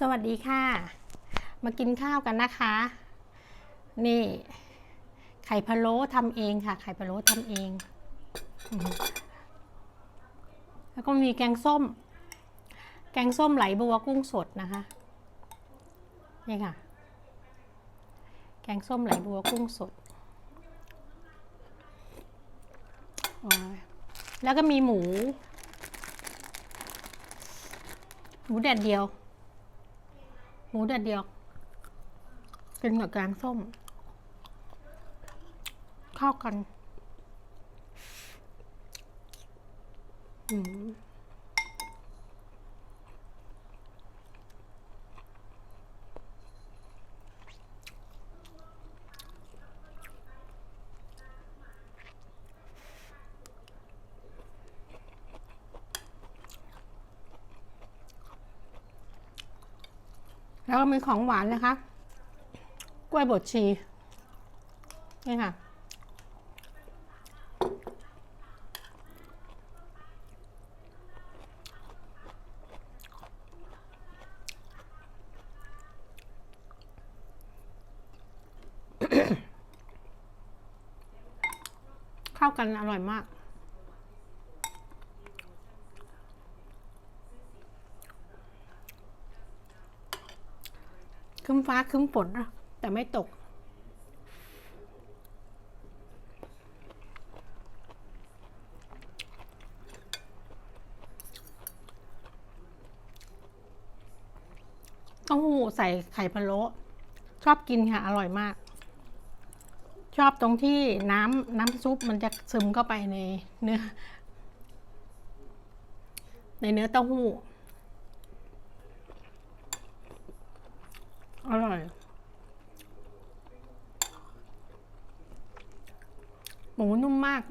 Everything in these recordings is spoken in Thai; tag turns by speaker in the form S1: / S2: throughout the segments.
S1: สวัสดีค่ะ มากินข้าวกันนะคะ นี่ ไข่พะโล้ทำเองค่ะ ไข่พะโล้ทำเอง แล้วก็มีแกงส้ม แกงส้มไหลบัวกุ้งสดนะคะ นี่ค่ะ แกงส้มไหลบัวกุ้งสด แล้วก็มีหมู หมูแดดเดียว หมูแดดเดียวกินกับแกงส้ม เข้ากัน อืม แล้วก็มีของหวานนะคะ กล้วยบดชี นี่ค่ะ เข้ากันอร่อยมาก ครึ้มฟ้าครึ้มฝนนะแต่ไม่ตก เต้าหู้ใส่ไข่พะโล้ชอบกินค่ะ อร่อยมาก ชอบตรงที่น้ำน้ำซุปมันจะซึมเข้าไปในเนื้อ ในเนื้อเต้าหู้ อร่อย หมูนุ่มมาก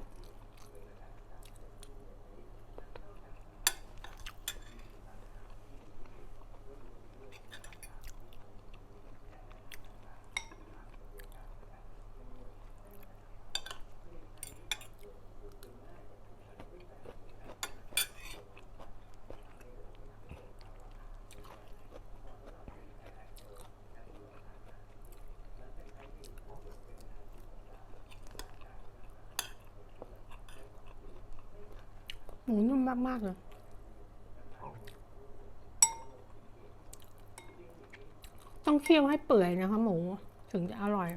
S1: หมูนุ่มมาก ๆ เลย ต้องเคี่ยวให้เปื่อยนะคะหมูถึงจะอร่อย